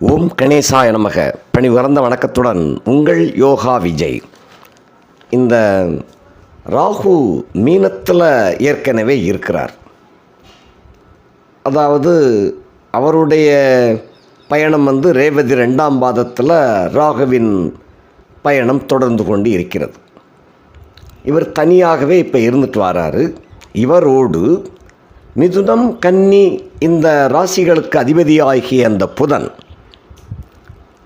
ஓம் கணேசாய நமக. பணி உறந்த வணக்கத்துடன் உங்கள் யோகா விஜய். இந்த ராகு மீனத்தில் ஏற்கனவே இருக்கிறார். அதாவது அவருடைய பயணம் வந்து ரேவதி ரெண்டாம் பாதத்தில் ராகுவின் பயணம் தொடர்ந்து கொண்டு இருக்கிறது. இவர் தனியாகவே இப்போ இருந்துட்டு வராரு. இவரோடு மிதுனம் கன்னி இந்த ராசிகளுக்கு அதிபதியாகிய அந்த புதன்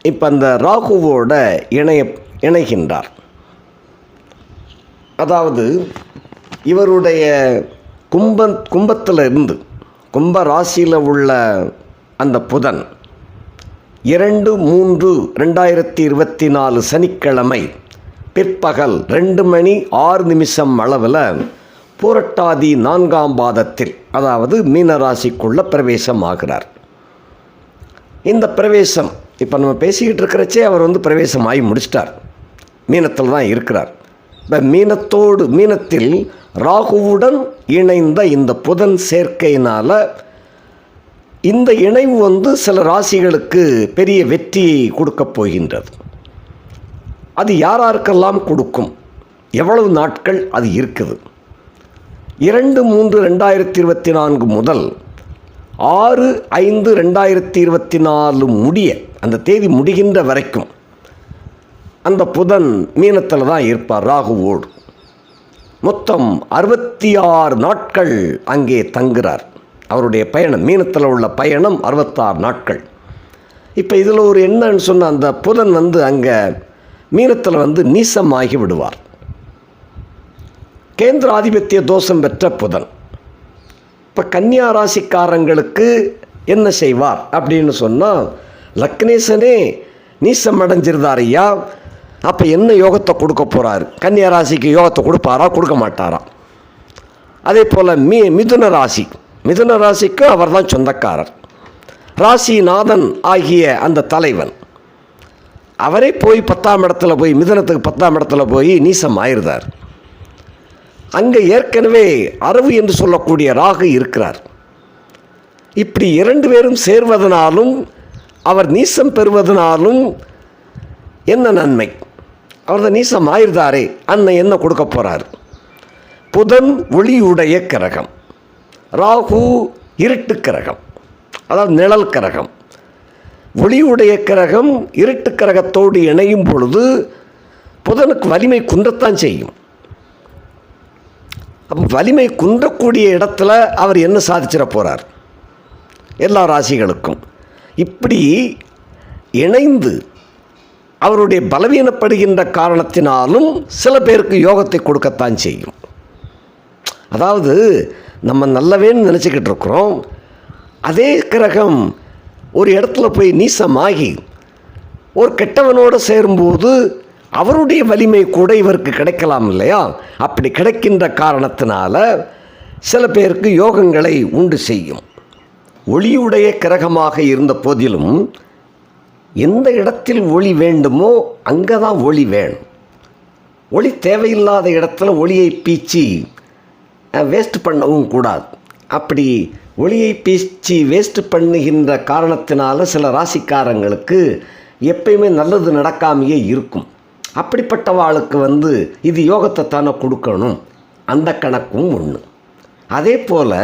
இப்போ அந்த ராகுவோட இணைய இணைகின்றார். அதாவது இவருடைய கும்ப கும்பத்தில் இருந்து கும்ப ராசியில் உள்ள அந்த புதன் இரண்டு மூன்று ரெண்டாயிரத்தி இருபத்தி நாலு சனிக்கிழமை பிற்பகல் ரெண்டு மணி ஆறு நிமிஷம் அளவில் பூரட்டாதி நான்காம் பாதத்தில் அதாவது மீனராசிக்குள்ள பிரவேசம் ஆகிறார் இந்த பிரவேசம் இப்போ நம்ம பேசிக்கிட்டு இருக்கிறச்சே அவர் வந்து பிரவேசம் ஆகி முடிச்சிட்டார். மீனத்தில் தான் இருக்கிறார். இப்போ மீனத்தோடு மீனத்தில் ராகுவுடன் இணைந்த இந்த புதன் சேர்க்கையினால் இந்த இணைவு வந்து சில ராசிகளுக்கு பெரிய வெற்றியை கொடுக்கப் போகின்றது. அது யாராருக்கெல்லாம் கொடுக்கும்? எவ்வளவு நாட்கள் அது இருக்குது? இரண்டு மூன்று ரெண்டாயிரத்தி இருபத்தி நான்கு முதல் ஆறு ஐந்து ரெண்டாயிரத்தி இருபத்தி நாலு முடிய அந்த தேதி முடிகின்ற வரைக்கும் அந்த புதன் மீனத்தில் தான் இருப்பார் ராகுவோடு. மொத்தம் அறுபத்தி ஆறு நாட்கள் அங்கே தங்குறார். அவருடைய பயணம் மீனத்தில் உள்ள பயணம் அறுபத்தாறு நாட்கள். இப்போ இதில் ஒரு என்னன்னு சொன்ன அந்த புதன் வந்து அங்கே மீனத்தில் வந்து நீசமாகி விடுவார். கேந்திர ஆதிபத்திய தோஷம் பெற்ற புதன். இப்போ கன்னியா ராசிக்காரங்களுக்கு என்ன செய்வார் அப்படின்னு சொன்னால் லக்னேசனே நீசம் அடைஞ்சிருந்தார் ஐயா அப்போ என்ன யோகத்தை கொடுக்க போகிறாரு கன்னியா ராசிக்கு யோகத்தை கொடுப்பாரா? கொடுக்க மாட்டாரா? அதே போல் மீ மிதுன ராசி. மிதுன ராசிக்கு அவர் தான் சொந்தக்காரர். ராசிநாதன் ஆகிய அந்த தலைவன். அவரே போய் பத்தாம் இடத்துல போய் மிதுனத்துக்கு பத்தாம் இடத்துல போய் நீசம் ஆயிருந்தார். அங்கே ஏற்கனவே அரவு என்று சொல்லக்கூடிய ராகு இருக்கிறார். இப்படி இரண்டு பேரும் சேர்வதனாலும் அவர் நீசம் பெறுவதனாலும் என்ன நன்மை? அவர் தான் நீசம் ஆயிருந்தாரே அன்னை என்ன கொடுக்க போகிறார் புதன் ஒளியுடைய கிரகம் ராகு இருட்டு கிரகம் அதாவது நிழல் கிரகம். ஒளியுடைய கிரகம் இருட்டு கிரகத்தோடு இணையும் பொழுது புதனுக்கு வலிமை குன்றத்தான் செய்யும். அப்போ வலிமை குன்றக்கூடிய இடத்துல அவர் என்ன சாதிச்சிட போகிறார் எல்லா ராசிகளுக்கும். இப்படி இணைந்து அவருடைய பலவீனப்படுகின்ற காரணத்தினாலும் சில பேருக்கு யோகத்தை கொடுக்கத்தான் செய்யும். அதாவது நம்ம நல்லவேன்னு நினச்சிக்கிட்டு இருக்கிறோம். அதே கிரகம் ஒரு இடத்துல போய் நீசமாகி ஒரு கெட்டவனோடு சேரும்போது அவருடைய வலிமை கூட இவருக்கு கிடைக்கலாம் இல்லையா? அப்படி கிடைக்கின்ற காரணத்தினால சில பேருக்கு யோகங்களை உண்டு செய்யும். ஒளியுடைய கிரகமாக இருந்த போதிலும் எந்த இடத்தில் ஒளி வேண்டுமோ அங்கே தான் ஒளி வேணும். ஒளி தேவையில்லாத இடத்துல ஒளியை பீச்சி வேஸ்ட் பண்ணவும் கூடாது. அப்படி ஒளியை பீச்சி வேஸ்ட் பண்ணுகின்ற காரணத்தினால சில ராசிக்காரங்களுக்கு எப்பயுமே நல்லது நடக்காமையே இருக்கும். அப்படிப்பட்டவாளுக்கு வந்து இது யோகத்தை தானே கொடுக்கணும். அந்த கணக்கும் ஒன்று அதே போல்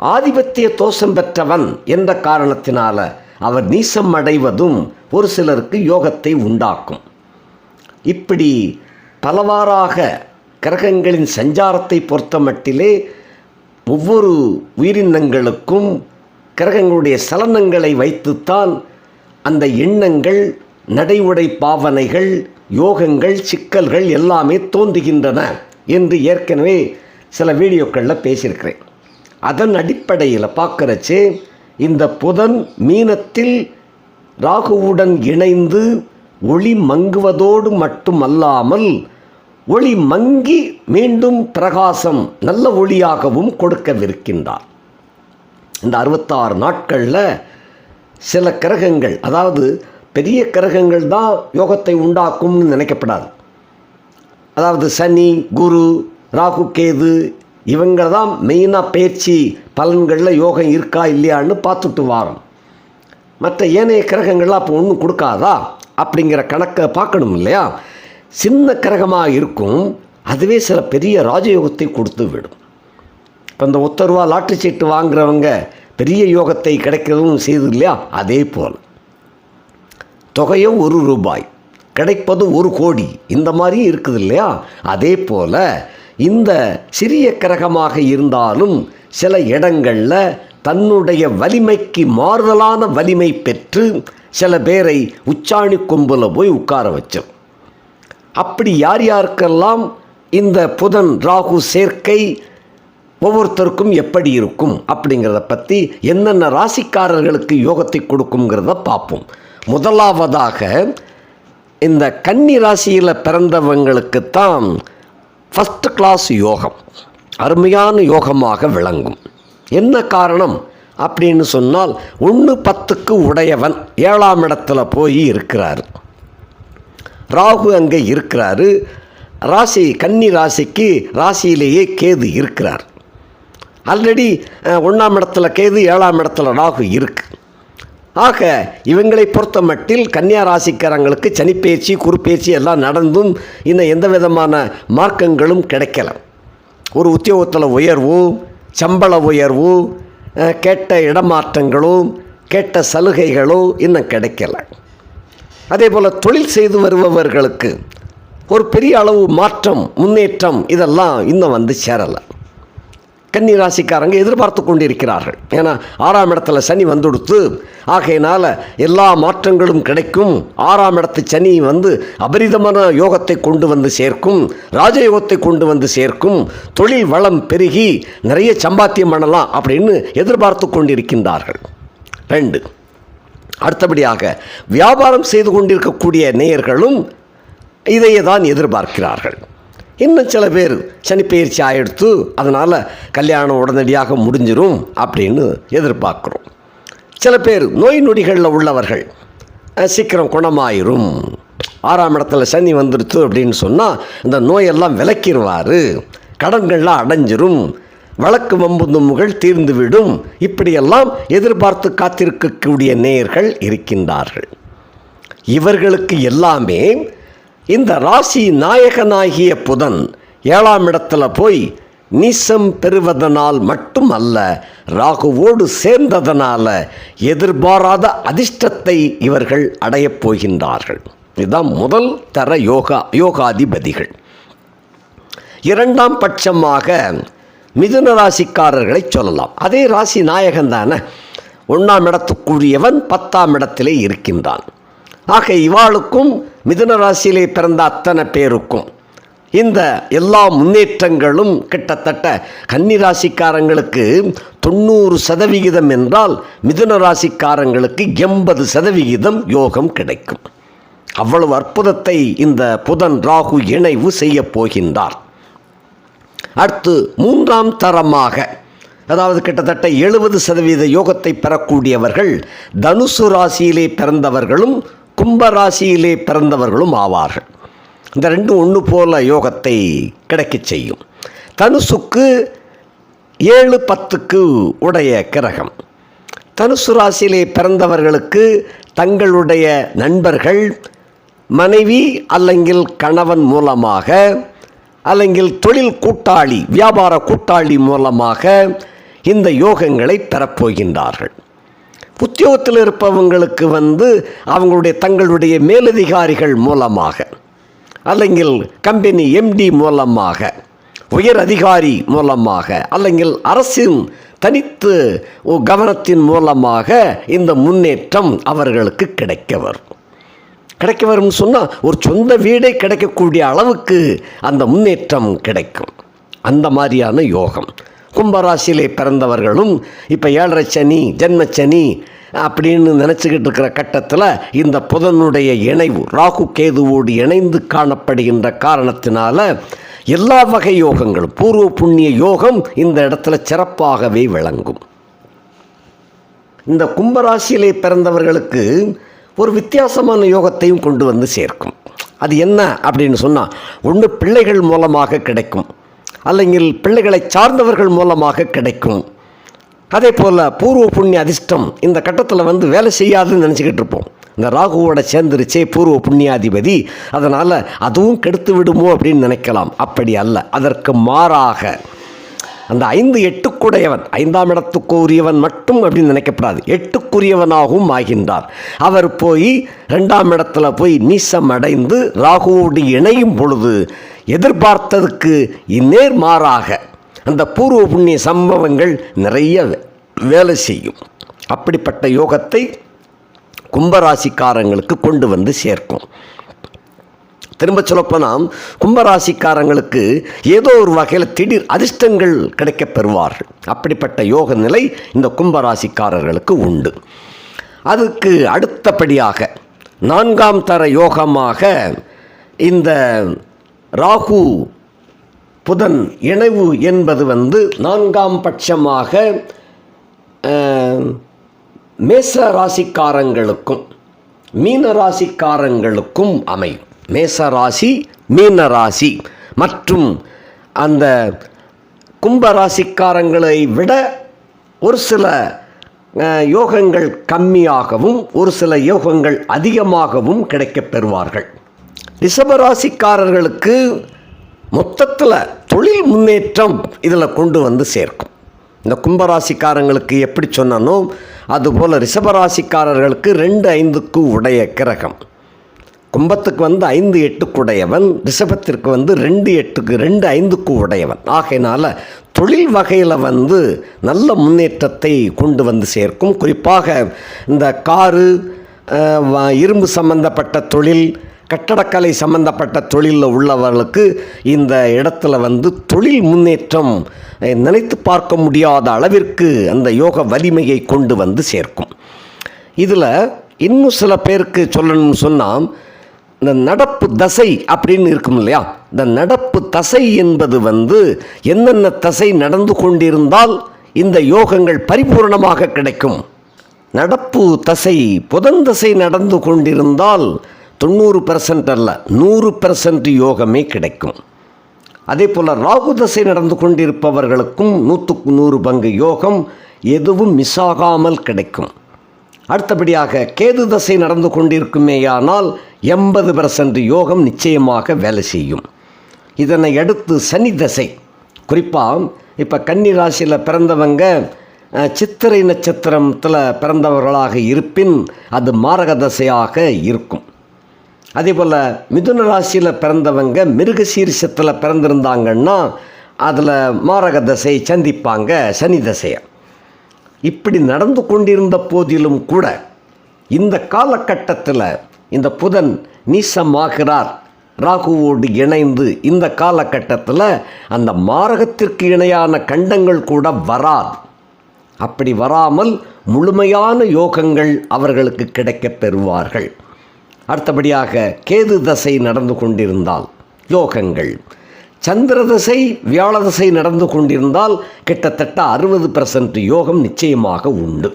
ஆதிபத்திய தோஷம் பெற்றவன் என்ற காரணத்தினால அவர் நீசம் அடைவதும் ஒரு சிலருக்கு யோகத்தை உண்டாக்கும். இப்படி பலவாறாக கிரகங்களின் சஞ்சாரத்தை பொறுத்த மட்டிலே ஒவ்வொரு உயிரினங்களுக்கும் கிரகங்களுடைய சலனங்களை வைத்துத்தான் அந்த எண்ணங்கள் நடைமுறை பாவனைகள் யோகங்கள் சிக்கல்கள் எல்லாமே தோன்றுகின்றன என்று ஏற்கனவே சில வீடியோக்களில் பேசியிருக்கிறேன். அதன் அடிப்படையில் பார்க்குறச்சே இந்த புதன் மீனத்தில் ராகுவுடன் இணைந்து ஒளி மங்குவதோடு மட்டுமல்லாமல் ஒளி மங்கி மீண்டும் பிரகாசம் நல்ல ஒளியாகவும் கொடுக்கவிருக்கின்றார். இந்த அறுபத்தாறு நாட்களில் சில கிரகங்கள் அதாவது பெரிய கிரகங்கள் தான் யோகத்தை உண்டாக்கும்னு நினைக்கப்படாது. அதாவது சனி குரு ராகு கேது இவங்க தான் மெயினாக பயிற்சி பலன்களில் யோகம் இருக்கா இல்லையான்னு பார்த்துட்டு வாரோம் மற்ற ஏனைய கிரகங்கள்லாம் அப்போ ஒன்றும் கொடுக்காதா? அப்படிங்கிற கணக்கை பார்க்கணும் இல்லையா? சின்ன கிரகமாக இருக்கும் அதுவே சில பெரிய ராஜயோகத்தை கொடுத்து விடும். இப்போ இந்த ஒத்தருவா லாட்ரி சீட்டு வாங்குறவங்க பெரிய யோகத்தை கிடைக்கிறதும் செய்து இல்லையா? அதே போல். தொகையும் ஒரு ரூபாய் கிடைப்பது ஒரு கோடி இந்த மாதிரி இருக்குது இல்லையா? அதே போல் இந்த சிறிய கிரகமாக இருந்தாலும் சில இடங்களில் தன்னுடைய வலிமைக்கு மாறுதலான வலிமை பெற்று சில பேரை உச்சாணி கொம்பில் போய் உட்கார வச்சோம். அப்படி யார் யாருக்கெல்லாம் இந்த புதன் ராகு சேர்க்கை ஒவ்வொருத்தருக்கும் எப்படி இருக்கும் அப்படிங்கிறத பற்றி என்னென்ன ராசிக்காரர்களுக்கு யோகத்தை கொடுக்குங்கிறத பார்ப்போம். முதலாவதாக இந்த கன்னி ராசியில் பிறந்தவங்களுக்குத்தான் ஃபஸ்ட் கிளாஸ் யோகம். அருமையான யோகமாக விளங்கும். என்ன காரணம்? அப்படின்னு சொன்னால் ஒன்று பத்துக்கு உடையவன் ஏழாம் இடத்துல போய் இருக்கிறார். ராகு அங்கே இருக்கிறாரு. ராசி கன்னி ராசிக்கு ராசியிலேயே கேது இருக்கிறார். ஆல்ரெடி ஒன்றாம் இடத்துல கேது ஏழாம் இடத்துல ராகு இருக்குது ஆக இவங்களை பொறுத்த மட்டில் கன்னியா ராசிக்காரங்களுக்கு சனிப்பேச்சு குறுப்பேச்சு எல்லாம் நடந்தும் இன்னும் எந்த விதமான மார்க்கங்களும் கிடைக்கல. ஒரு உத்தியோகத்தில் உயர்வு சம்பள உயர்வு கேட்ட இடமாற்றங்களும் கேட்ட சலுகைகளும் இன்னும் கிடைக்கல. அதே போல் தொழில் செய்து வருபவர்களுக்கு ஒரு பெரிய அளவு மாற்றம் முன்னேற்றம் இதெல்லாம் இன்னும் வந்து சேரலை. கன்னி ராசிக்காரங்க எதிர்பார்த்து கொண்டிருக்கிறார்கள். ஏன்னா ஆறாம் இடத்துல சனி வந்துடுத்து ஆகையினால் எல்லா மாற்றங்களும் கிடைக்கும். ஆறாம் இடத்து சனி வந்து அபரிதமான யோகத்தை கொண்டு வந்து சேர்க்கும் ராஜயோகத்தை கொண்டு வந்து சேர்க்கும் தொழில் வளம் பெருகி நிறைய சம்பாத்தியம் பண்ணலாம் அப்படின்னு எதிர்பார்த்து கொண்டிருக்கின்றார்கள். ரெண்டு அடுத்தபடியாக வியாபாரம் செய்து கொண்டிருக்கக்கூடிய நேயர்களும் இதையே தான் எதிர்பார்க்கிறார்கள். இன்னும் சில பேர் சனிப்பயிற்சி ஆகிடுத்து அதனால் கல்யாணம் உடனடியாக முடிஞ்சிடும் அப்படின்னு எதிர்பார்க்குறோம். சில பேர் நோய் நொடிகளில் உள்ளவர்கள் சீக்கிரம் குணமாயிரும். ஆறாம் இடத்துல சனி வந்துடுத்து அப்படின்னு சொன்னால் இந்த நோயெல்லாம் விளக்கிடுவார் கடன்கள்லாம் அடைஞ்சிரும். வழக்கு வம்புந்துமுகள் தீர்ந்துவிடும். இப்படியெல்லாம் எதிர்பார்த்து காத்திருக்கக்கூடிய நேயர்கள் இருக்கின்றார்கள். இவர்களுக்கு எல்லாமே இந்த ராசி நாயகனாகிய புதன் ஏழாம் இடத்துல போய் நீசம் பெறுவதனால் மட்டும் அல்ல ராகுவோடு சேர்ந்ததனால எதிர்பாராத அதிர்ஷ்டத்தை இவர்கள் அடையப் போகின்றார்கள். இதுதான் முதல் தர யோகா யோகாதிபதிகள். இரண்டாம் பட்சமாக மிதுன ராசிக்காரர்களை சொல்லலாம். அதே ராசி நாயகன் தானே ஒன்றாம் இடத்துக்குரியவன் பத்தாம் இடத்திலே இருக்கின்றான். ஆக இவாளுக்கும் மிதுன ராசியிலே பிறந்த அத்தனை பேருக்கும் இந்த எல்லா முன்னேற்றங்களும் கிட்டத்தட்ட கன்னி ராசிக்காரங்களுக்கு தொண்ணூறு சதவிகிதம் என்றால் மிதுன ராசிக்காரங்களுக்கு எண்பது சதவிகிதம் யோகம் கிடைக்கும். அவ்வளவு அற்புதத்தை இந்த புதன் ராகு இணைவு செய்யப் போகின்றார். அடுத்து மூன்றாம் தரமாக அதாவது கிட்டத்தட்ட எழுபது சதவீத யோகத்தை பெறக்கூடியவர்கள் தனுசு ராசியிலே பிறந்தவர்களும் கும்ப ராசியிலே பிறந்தவர்களும் ஆவார்கள். இந்த ரெண்டும் ஒன்று போல யோகத்தை கிடைக்கச் செய்யும். தனுசுக்கு ஏழு பத்துக்கு உடைய கிரகம். தனுசு ராசியிலே பிறந்தவர்களுக்கு தங்களுடைய நண்பர்கள் மனைவி அல்லங்கில் கணவன் மூலமாக அல்லங்கில் தொழில் கூட்டாளி வியாபார கூட்டாளி மூலமாக இந்த யோகங்களை பெறப்போகின்றார்கள். உத்தியோகத்தில் இருப்பவங்களுக்கு வந்து அவங்களுடைய தங்களுடைய மேலதிகாரிகள் மூலமாக அல்லங்கில் கம்பெனி எம்டி மூலமாக உயர் அதிகாரி மூலமாக அல்லங்கில் அரசின் தனித்து கவனத்தின் மூலமாக இந்த முன்னேற்றம் அவர்களுக்கு கிடைக்க வரும். கிடைக்க வரும்னு சொன்னால் ஒரு சொந்த வீடே கிடைக்கக்கூடிய அளவுக்கு அந்த முன்னேற்றம் கிடைக்கும். அந்த மாதிரியான யோகம். கும்பராசியிலே பிறந்தவர்களும் இப்போ ஏழரை சனி ஜென்மச்சனி அப்படின்னு நினச்சிக்கிட்டு இருக்கிற கட்டத்தில் இந்த புதனுடைய இணைவு ராகு கேதுவோடு இணைந்து காணப்படுகின்ற காரணத்தினால எல்லா வகை யோகங்களும் பூர்வ புண்ணிய யோகம் இந்த இடத்துல சிறப்பாகவே விளங்கும். இந்த கும்பராசியிலே பிறந்தவர்களுக்கு ஒரு வித்தியாசமான யோகத்தையும் கொண்டு வந்து சேர்க்கும். அது என்ன அப்படின்னு சொன்னால் ஒன்று பிள்ளைகள் மூலமாக கிடைக்கும். அல்லங்கில் பிள்ளைகளை சார்ந்தவர்கள் மூலமாக கிடைக்கும் அதே போல் பூர்வ புண்ணிய அதிர்ஷ்டம் இந்த கட்டத்தில் வந்து வேலை செய்யாதுன்னு நினச்சிக்கிட்டு இருப்போம் இந்த ராகுவோட சேர்ந்துருச்சே பூர்வ புண்ணியாதிபதி அதனால் அதுவும் கெடுத்து விடுமோ அப்படின்னு நினைக்கலாம் அப்படி அல்ல அதற்கு மாறாக அந்த ஐந்து எட்டுக்குடையவன் ஐந்தாம் இடத்துக்கு உரியவன் மட்டும் அப்படின்னு நினைக்கப்படாது. எட்டுக்குரியவனாகவும் ஆகின்றார். அவர் போய் ரெண்டாம் இடத்துல போய் நீசம் அடைந்து ராகுவோடு இணையும் பொழுது எதிர்பார்த்ததுக்கு நேர் மாறாக அந்த பூர்வ புண்ணிய சம்பவங்கள் நிறைய வேலை செய்யும். அப்படிப்பட்ட யோகத்தை கும்பராசிக்காரங்களுக்கு கொண்டு வந்து சேர்க்கும். திரும்ப சொல்லப்போனால் கும்பராசிக்காரங்களுக்கு ஏதோ ஒரு வகையில் திடீர் அதிர்ஷ்டங்கள் கிடைக்கப் பெறுவார்கள். அப்படிப்பட்ட யோக நிலை இந்த கும்பராசிக்காரர்களுக்கு உண்டு. அதுக்கு அடுத்தபடியாக நான்காம் தர யோகமாக இந்த ராகு புதன் இணைவு என்பது வந்து நான்காம் பட்சமாக மேச ராசிக்காரங்களுக்கும் மீன ராசிக்காரங்களுக்கும் அமையும். மேச ராசி மீன ராசி மற்றும் அந்த கும்ப ராசிக்காரங்களை விட ஒரு சில யோகங்கள் கம்மியாகவும் ஒரு சில யோகங்கள் அதிகமாகவும் கிடைக்கப் பெறுவார்கள். ரிஷபராசிக்காரர்களுக்கு மொத்தத்தில் தொழில் முன்னேற்றம் இதில் கொண்டு வந்து சேர்க்கும். இந்த கும்பராசிக்காரங்களுக்கு எப்படி சொன்னனோ அதுபோல் ரிஷபராசிக்காரர்களுக்கு ரெண்டு ஐந்துக்கு உடைய கிரகம். கும்பத்துக்கு வந்து ஐந்து எட்டுக்கு உடையவன் ரிஷபத்திற்கு வந்து ரெண்டு எட்டுக்கு ரெண்டு ஐந்துக்கு உடையவன் ஆகையினால் தொழில் வகையில் வந்து நல்ல முன்னேற்றத்தை கொண்டு வந்து சேர்க்கும். குறிப்பாக இந்த காரு வ- இரும்பு சம்பந்தப்பட்ட தொழில் கட்டடக்கலை சம்பந்தப்பட்ட தொழிலில் உள்ளவர்களுக்கு இந்த இடத்துல வந்து தொழில் முன்னேற்றம் நினைத்து பார்க்க முடியாத அளவிற்கு அந்த யோக வலிமையை கொண்டு வந்து சேர்க்கும். இதில் இன்னும் சில பேருக்கு சொல்லணும்னு சொன்னால் இந்த நடப்பு தசை அப்படின்னு இருக்கும் இல்லையா? இந்த நடப்பு தசை என்பது வந்து என்னென்ன தசை நடந்து கொண்டிருந்தால் இந்த யோகங்கள் பரிபூர்ணமாக கிடைக்கும். நடப்பு தசை புதன் தசை நடந்து கொண்டிருந்தால் தொண்ணூறு பெர்சன்ட் அல்ல நூறு பெர்சன்ட் யோகமே கிடைக்கும். அதே போல் ராகு தசை நடந்து கொண்டிருப்பவர்களுக்கும் நூற்றுக்கு நூறு பங்கு யோகம் எதுவும் மிஸ் ஆகாமல் கிடைக்கும். அடுத்தபடியாக கேது தசை நடந்து கொண்டிருக்குமேயானால் எண்பது பர்சன்ட் யோகம் நிச்சயமாக வேலை செய்யும். இதனை அடுத்து சனி தசை. குறிப்பாக இப்போ கன்னி ராசியில் பிறந்தவங்க சித்திரை நட்சத்திரத்தில் பிறந்தவர்களாக இருப்பின் அது மாரக தசையாக இருக்கும். அதே போல் மிதுன ராசியில் பிறந்தவங்க மிருகசீரிஷத்தில் பிறந்திருந்தாங்கன்னா அதில் மாரக தசை சந்திப்பாங்க சனி தசையை. இப்படி நடந்து கொண்டிருந்த போதிலும் கூட இந்த காலகட்டத்தில் இந்த புதன் நீசமாகிறார். ராகுவோடு இணைந்து இந்த காலகட்டத்தில் அந்த மாரகத்திற்கு இணையான கண்டங்கள் கூட வராது. அப்படி வராமல் முழுமையான யோகங்கள் அவர்களுக்கு கிடைக்கப் பெறுவார்கள். அடுத்தபடியாக கேது தசை நடந்து கொண்டிருந்தால் யோகங்கள். சந்திர வியாழதசை வியாழ நடந்து கொண்டிருந்தால் கிட்டத்தட்ட அறுபது பர்சன்ட் யோகம் நிச்சயமாக உண்டு.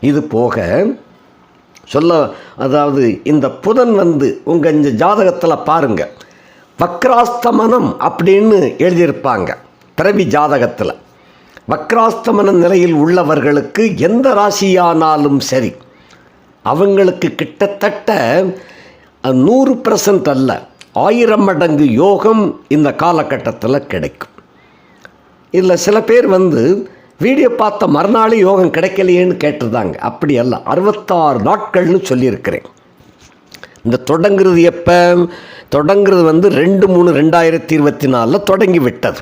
இது போக சொல்ல அதாவது இந்த புதன் வந்து உங்கள் இந்த ஜாதகத்தில் பாருங்கள் வக்ராஸ்தமனம் அப்படின்னு எழுதியிருப்பாங்க பிறவி ஜாதகத்தில். வக்ராஸ்தமன நிலையில் உள்ளவர்களுக்கு எந்த ராசியானாலும் சரி அவங்களுக்கு கிட்டத்தட்ட நூறு பர்சன்ட் அல்ல ஆயிரம் மடங்கு யோகம் இந்த காலகட்டத்தில் கிடைக்கும். இதில் சில பேர் வந்து வீடியோ பார்த்த மறுநாளே யோகம் கிடைக்கலையேன்னு கேட்டிருந்தாங்க. அப்படி அல்ல அறுபத்தாறு நாட்கள்னு சொல்லியிருக்கிறேன். இந்த தொடங்குறது எப்போ? தொடங்குறது வந்து ரெண்டு மூணு ரெண்டாயிரத்தி இருபத்தி நாலில் தொடங்கி விட்டது.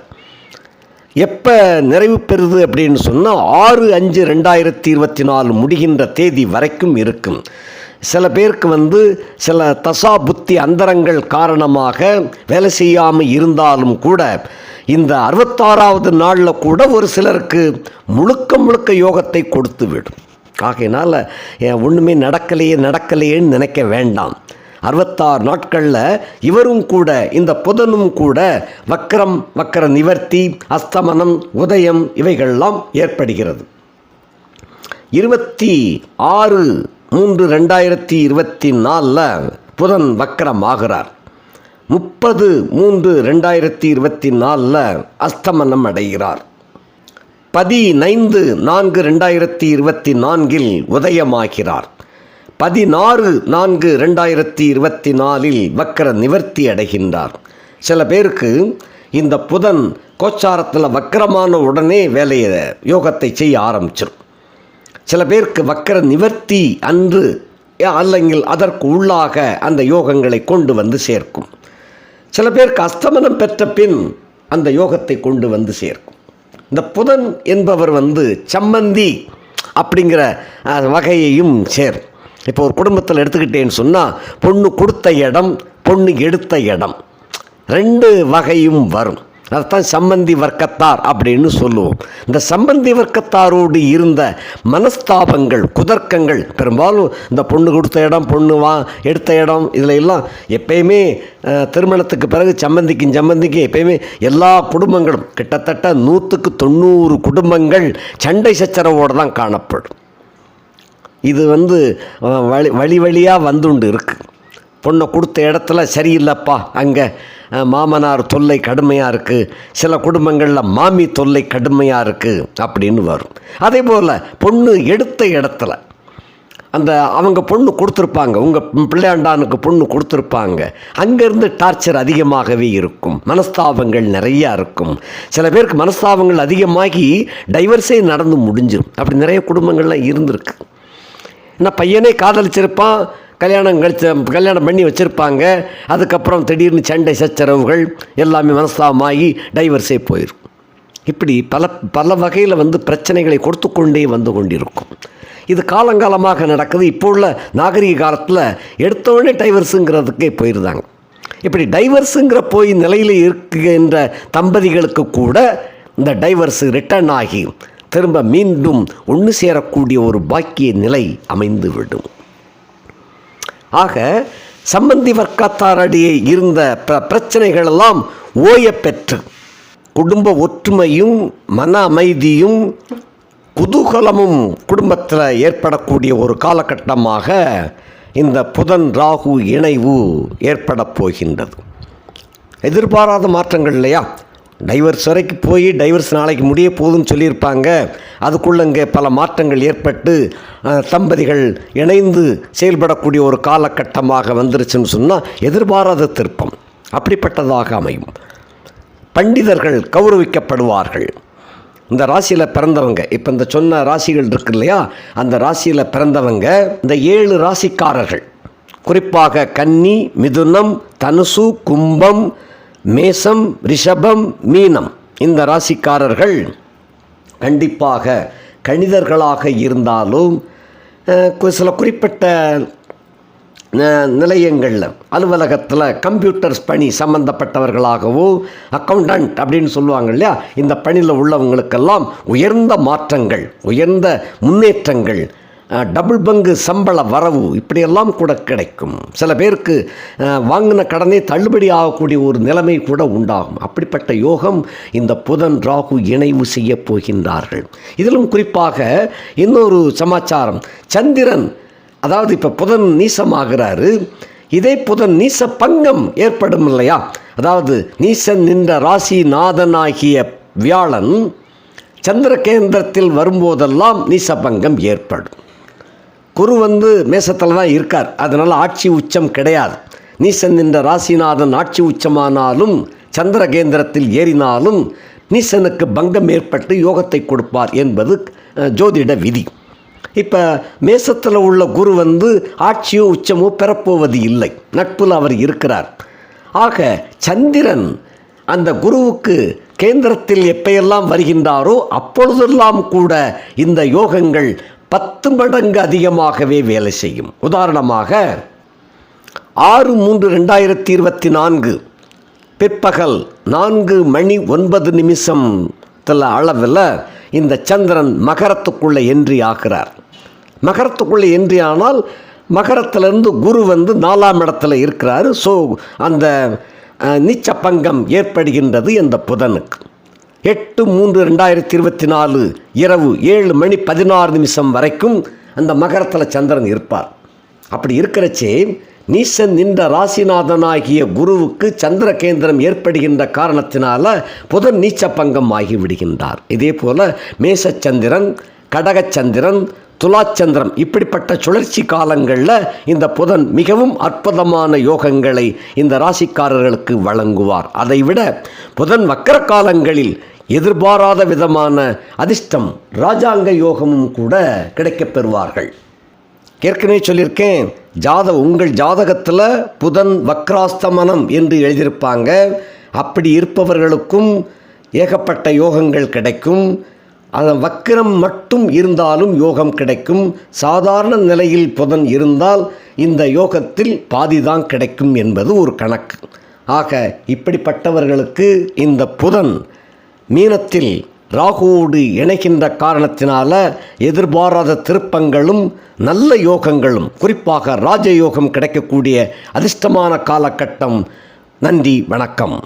எப்போ நிறைவு பெறுது அப்படின்னு சொன்னால் ஆறு அஞ்சு ரெண்டாயிரத்தி இருபத்தி நாலு முடிகின்ற தேதி வரைக்கும் இருக்கும். சில பேருக்கு வந்து சில தசா புத்தி அந்தரங்கள் காரணமாக வேலை செய்யாமல் இருந்தாலும் கூட இந்த அறுபத்தாறாவது நாளில் கூட ஒரு சிலருக்கு முழுக்க முழுக்க யோகத்தை கொடுத்து விடும். ஆகையினால் ஒன்றுமே நடக்கலையே நடக்கலையேன்னு நினைக்க வேண்டாம். அறுபத்தாறு நாட்களில் இவரும் கூட இந்த புதனும் கூட வக்கரம் வக்கர நிவர்த்தி அஸ்தமனம் உதயம் இவைகள்லாம் ஏற்படுகிறது. இருபத்தி ஆறு மூன்று ரெண்டாயிரத்தி இருபத்தி நாலில் புதன் வக்கரமாகிறார். முப்பது மூன்று ரெண்டாயிரத்தி இருபத்தி நாலில் அஸ்தமனம் அடைகிறார். பதினைந்து நான்கு ரெண்டாயிரத்தி இருபத்தி நான்கில் உதயமாகிறார். பதினாறு நான்கு ரெண்டாயிரத்தி இருபத்தி நாலில் வக்கர நிவர்த்தி அடைகின்றார். சில பேருக்கு இந்த புதன் கோச்சாரத்தில் வக்கரமான உடனே வேலையை யோகத்தை செய்ய ஆரம்பிச்சிடும் சில பேருக்கு வக்கர நிவர்த்தி அன்று அல்லங்கில் அதற்கு உள்ளாக அந்த யோகங்களை கொண்டு வந்து சேர்க்கும். சில பேருக்கு அஸ்தமனம் பெற்ற பின் அந்த யோகத்தை கொண்டு வந்து சேர்க்கும். இந்த புதன் என்பவர் வந்து சம்மந்தி அப்படிங்கிற வகையையும் சேரும் இப்போ ஒரு குடும்பத்தில் எடுத்துக்கிட்டேன்னு சொன்னால் பொண்ணு கொடுத்த இடம் பொண்ணு எடுத்த இடம். ரெண்டு வகையும் வரும். அதைத்தான் சம்பந்தி வர்க்கத்தார் அப்படின்னு சொல்லுவோம். இந்த சம்பந்தி வர்க்கத்தாரோடு இருந்த மனஸ்தாபங்கள் குதர்க்கங்கள் பெரும்பாலும் இந்த பொண்ணு கொடுத்த இடம் பொண்ணு வா எடுத்த இடம் இதில் எல்லாம் எப்பயுமே திருமணத்துக்கு பிறகு சம்பந்திக்கும் சம்பந்திக்கும் எப்பயுமே எல்லா குடும்பங்களும் கிட்டத்தட்ட நூற்றுக்கு தொண்ணூறு குடும்பங்கள் சண்டை சச்சரவோடு தான் காணப்படும். இது வந்து வழி வழி வழியாக வந்துண்டு இருக்குது பொண்ணை கொடுத்த இடத்துல சரியில்லைப்பா. அங்கே மாமனார் தொல்லை கடுமையாக இருக்குது சில குடும்பங்களில் மாமி தொல்லை கடுமையாக இருக்குது அப்படின்னு வரும். அதே போல் பொண்ணு எடுத்த இடத்துல அந்த அவங்க பொண்ணு கொடுத்துருப்பாங்க. உங்கள் பிள்ளையாண்டானுக்கு பொண்ணு கொடுத்துருப்பாங்க. அங்கேருந்து டார்ச்சர் அதிகமாகவே இருக்கும். மனஸ்தாபங்கள் நிறையா இருக்கும். சில பேருக்கு மனஸ்தாபங்கள் அதிகமாகி டைவர்ஸே நடந்து முடிஞ்சிடும் அப்படி நிறைய குடும்பங்கள்லாம் இருந்திருக்கு. ஏன்னா பையனே காதலிச்சிருப்பான் கல்யாணம் கழிச்ச கல்யாணம் பண்ணி வச்சுருப்பாங்க. அதுக்கப்புறம் திடீர்னு சண்டை சச்சரவுகள் எல்லாமே மனஸ்தாபமாகி டைவர்ஸே போயிடும் இப்படி பல பல வகையில் வந்து பிரச்சனைகளை கொடுத்து கொண்டே வந்து கொண்டிருக்கும். இது காலங்காலமாக நடக்குது. இப்போ உள்ள நாகரிக காலத்தில் எடுத்தோடனே டைவர்ஸுங்கிறதுக்கே போயிருந்தாங்க. இப்படி டைவர்ஸுங்கிற போய் நிலையில் இருக்கின்ற தம்பதிகளுக்கு கூட இந்த டைவர்ஸு ரிட்டர்ன் ஆகி திரும்ப மீண்டும் ஒன்று சேரக்கூடிய ஒரு பாக்கிய நிலை அமைந்துவிடும். ஆக சம்பந்தி வர்க்கத்தாரடியே இருந்த பிர பிரச்சனைகள் எல்லாம் பெற்று குடும்ப ஒற்றுமையும் மன அமைதியும் குதூகலமும் குடும்பத்தில் ஏற்படக்கூடிய ஒரு காலகட்டமாக இந்த புதன் ராகு இணைவு ஏற்படப் போகின்றது. எதிர்பாராத மாற்றங்கள் இல்லையா? டைவர்ஸ் வரைக்கும் போய் டைவர்ஸ் நாளைக்கு முடிய போதுன்னு சொல்லியிருப்பாங்க. அதுக்குள்ளே இங்கே பல மாற்றங்கள் ஏற்பட்டு தம்பதிகள் இணைந்து செயல்படக்கூடிய ஒரு காலகட்டமாக வந்துருச்சுன்னு சொன்னால் எதிர்பாராத திருப்பம். அப்படிப்பட்டதாக அமையும். பண்டிதர்கள் கௌரவிக்கப்படுவார்கள். இந்த ராசியில் பிறந்தவங்க இப்போ இந்த சொன்ன ராசிகள் இருக்கு இல்லையா? அந்த ராசியில் பிறந்தவங்க இந்த ஏழு ராசிக்காரர்கள். குறிப்பாக கன்னி மிதுனம் தனுசு கும்பம் மேசம் ரிஷபம் மீனம். இந்த ராசிக்காரர்கள் கண்டிப்பாக கணிதர்களாக இருந்தாலும் சில குறிப்பிட்ட ந- நிலையங்களில் அலுவலகத்தில் கம்ப்யூட்டர்ஸ் பணி சம்மந்தப்பட்டவர்களாகவோ அக்கௌண்டன்ட் அப்படின்னு சொல்லுவாங்க இல்லையா? இந்த பணியில் உள்ளவங்களுக்கெல்லாம் உயர்ந்த மாற்றங்கள் உயர்ந்த முன்னேற்றங்கள் டபுள் பங்கு சம்பள வரவு இப்படியெல்லாம் கூட கிடைக்கும். சில பேருக்கு வாங்கின கடனே தள்ளுபடி ஆகக்கூடிய ஒரு நிலைமை கூட உண்டாகும். அப்படிப்பட்ட யோகம் இந்த புதன் ராகு இணைவு செய்ய போகின்றார்கள். இதிலும் குறிப்பாக இன்னொரு சமாச்சாரம். சந்திரன் அதாவது இப்போ புதன் நீசமாகிறாரு. இதே புதன் நீச பங்கம் ஏற்படும் இல்லையா? அதாவது நீசன் நின்ற ராசி நாதனாகிய வியாழன் சந்திர கேந்திரத்தில் வரும்போதெல்லாம் நீசபங்கம் ஏற்படும். குரு வந்து மேசத்தில் தான் இருக்கார். அதனால் ஆட்சி உச்சம் கிடையாது. நீசன் நின்ற ராசிநாதன் ஆட்சி உச்சமானாலும் சந்திர கேந்திரத்தில் ஏறினாலும் நீசனுக்கு பங்கம் ஏற்பட்டு யோகத்தை கொடுப்பார் என்பது ஜோதிட விதி. இப்போ மேசத்தில் உள்ள குரு வந்து ஆட்சியோ உச்சமோ பெறப்போவது இல்லை. நட்பில் அவர் இருக்கிறார். ஆக சந்திரன் அந்த குருவுக்கு கேந்திரத்தில் எப்பையெல்லாம் வருகின்றாரோ அப்பொழுதெல்லாம் கூட இந்த யோகங்கள் பத்து மடங்கு அதிகமாகவே வேலை செய்யும். உதாரணமாக ஆறு மூன்று ரெண்டாயிரத்தி இருபத்தி நான்கு பிற்பகல் நான்கு மணி ஒன்பது நிமிஷத்தில் அளவில் இந்த சந்திரன் மகரத்துக்குள்ளே என்றி ஆகிறார். மகரத்துக்குள்ளே என்றி ஆனால் மகரத்திலிருந்து குரு வந்து நாலாம் இடத்துல இருக்கிறாரு. ஸோ அந்த நீச்ச பங்கம் ஏற்படுகின்றது இந்த புதனுக்கு. எட்டு மூன்று ரெண்டாயிரத்தி இருபத்தி நாலு இரவு ஏழு மணி பதினாறு நிமிஷம் வரைக்கும் அந்த மகரத்தில் சந்திரன் இருப்பார். அப்படி இருக்கிறச்சே நீசன் நின்ற ராசிநாதனாகிய குருவுக்கு சந்திர கேந்திரம் ஏற்படுகின்ற காரணத்தினால புதன் நீச்ச பங்கம் ஆகி விடுகின்றார் இதே போல மேசச்சந்திரன் கடகச்சந்திரன் துலாச்சந்திரம் இப்படிப்பட்ட சுழற்சி காலங்களில் இந்த புதன் மிகவும் அற்புதமான யோகங்களை இந்த ராசிக்காரர்களுக்கு வழங்குவார். அதைவிட புதன் வக்கர காலங்களில் எதிர்பாராத விதமான அதிர்ஷ்டம் ராஜாங்க யோகமும் கூட கிடைக்கப் பெறுவார்கள். ஏற்கனவே சொல்லியிருக்கேன் ஜாத உங்கள் ஜாதகத்தில் புதன் வக்ராஸ்தமனம் என்று எழுதியிருப்பாங்க. அப்படி இருப்பவர்களுக்கும் ஏகப்பட்ட யோகங்கள் கிடைக்கும். அதன் வக்கிரம் மட்டும் இருந்தாலும் யோகம் கிடைக்கும். சாதாரண நிலையில் புதன் இருந்தால் இந்த யோகத்தில் பாதிதான் கிடைக்கும் என்பது ஒரு கணக்கு. ஆக இப்படிப்பட்டவர்களுக்கு இந்த புதன் மீனத்தில் ராகுவோடு இணைகின்ற காரணத்தினால எதிர்பாராத திருப்பங்களும் நல்ல யோகங்களும் குறிப்பாக ராஜயோகம் கிடைக்கக்கூடிய அதிர்ஷ்டமான காலகட்டம். நன்றி வணக்கம்.